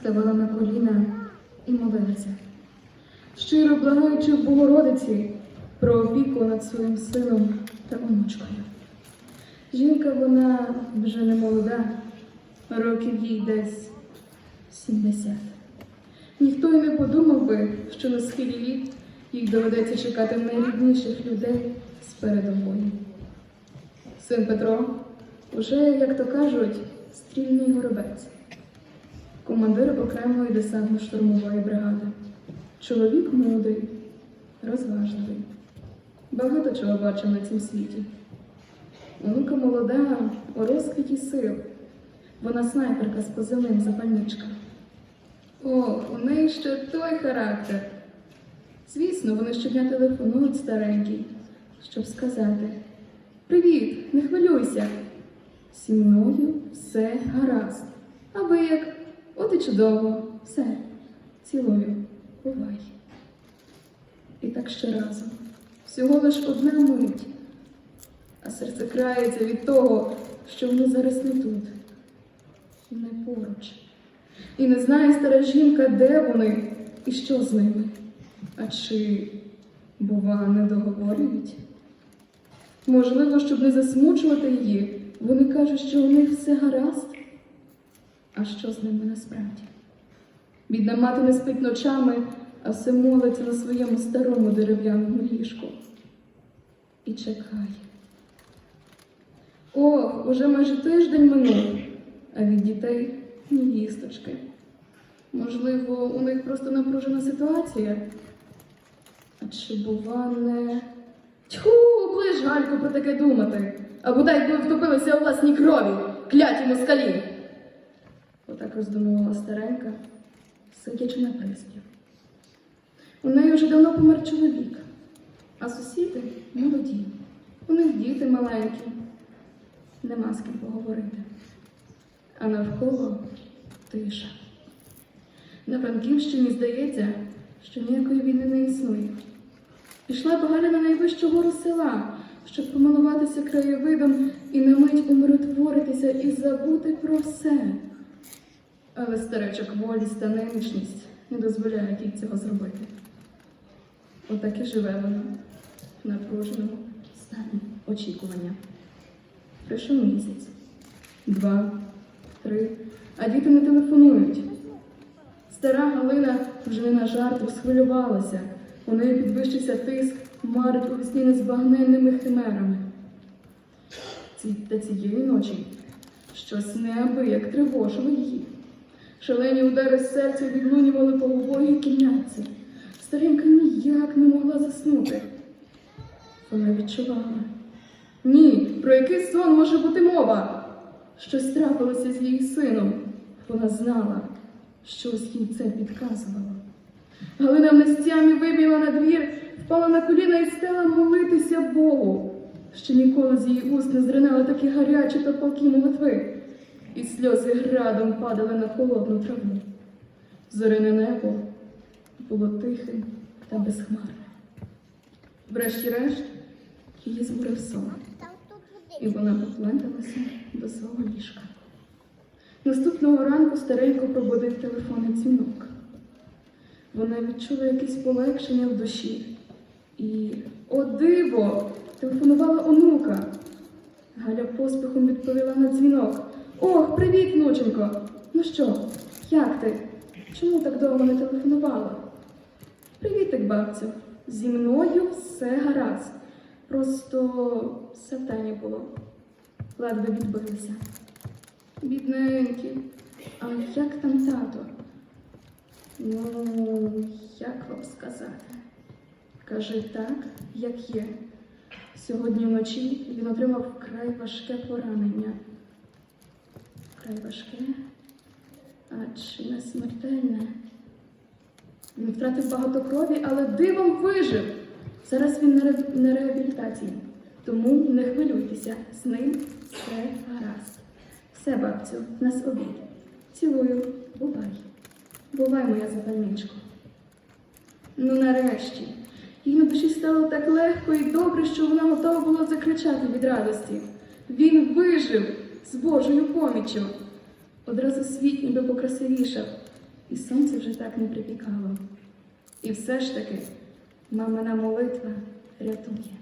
ставала на коліна і молилася, щиро благаючи в Богородиці про опіку над своїм сином та онучкою. Жінка вона вже не молода, років їй десь 70. Ніхто й не подумав би, що на схилі літ їй доведеться чекати найрідніших людей з передової. Син Петро уже, як то кажуть, стрільний горобець, командир окремої десантно-штурмової бригади. Чоловік молодий, розважливий, багато чого бачив на цім світі. Онука молода, у розквіті сил. Вона снайперка з позивним запальничка. Ох, у неї ще той характер. Звісно, вони щодня телефонують старенький, щоб сказати: Привіт, не хвилюйся. Зі мною все гаразд. А ви як? От і чудово, все, цілую, бувай. І так щоразу. Всього лиш одна мить. А серце крається від того, що вони зараз не тут, не поруч. І не знає стара жінка, де вони і що з ними. А чи, бува, не договорюють? Можливо, щоб не засмучувати її, вони кажуть, що у них все гаразд. А що з ними насправді? Бідна мати не спить ночами, а все молиться на своєму старому дерев'яному ліжку. І чекає. Ох, уже майже тиждень минув, а від дітей ні вісточки. Можливо, у них просто напружена ситуація. А чи бува не. Тьху, ближ, Галько, про таке думати. А бодай би втопилися у власній крові, кляті москалі. Отак роздумувала старенька, сидячи на приспів. У неї вже давно помер чоловік, а сусіди молоді. У них діти маленькі, нема з ким поговорити. А навколо тиша. На Франківщині здається, що ніякої війни не існує. Пішла Галя на найвищу гору села, щоб помилуватися краєвидом і на мить умиротворитися і забути про все. Але старечок волість та немічність не дозволяють їй цього зробити. Отак і живе вона в напруженому стані очікування. Пройшов місяць, два, три, а діти не телефонують. Стара Галина вже не на жарт схвилювалася. У неї підвищився тиск, марить у вісні незбагненними химерами. Ці, та цієї ночі щось неабияк тривожило її. Шалені удари серця відлунювали по убогій кімнатці. Старенька ніяк не могла заснути. Вона відчувала. Ні, про який сон може бути мова? Щось трапилося з її сином. Вона знала, щось їй це підказувало. Галина в нестямі вибігла на двір, впала на коліна і стала молитися Богу. Ще ніколи з її уст не зринали такі гарячі та палкі молитви, і сльози градом падали на холодну траву. Зорине небо було тихим та безхмарне. Врешті-решт її збурив сон, і вона попленталася до свого ліжка. Наступного ранку старенько пробудив телефонний дзвінок. Вона відчула якесь полегшення в душі. І, о диво, телефонувала онука. Галя поспіхом відповіла на дзвінок. Ох, привіт, внученько! Ну що, як ти? Чому так довго не телефонувала? Привітик, бабцю. Зі мною все гаразд. Просто все в було. Ледве відбилися. Бідненькі, а як там тато? Ну, як вам сказати? Каже так, як є. Сьогодні вночі він отримав вкрай важке поранення. Вкрай важке, а чи не смертельне? Він втратив багато крові, але дивом вижив. Зараз він на реабілітації. Тому не хвилюйтеся, з ним все гаразд. Все, бабцю, нас обід. Цілую, бувай. Бувай, моя запальничко. Ну, нарешті. Їй на душі стало так легко і добре, що вона готова була закричати від радості. Він вижив з Божою поміччю. Одразу світ ніби покрасивішав, і сонце вже так не припікало. І все ж таки мамина молитва рятує.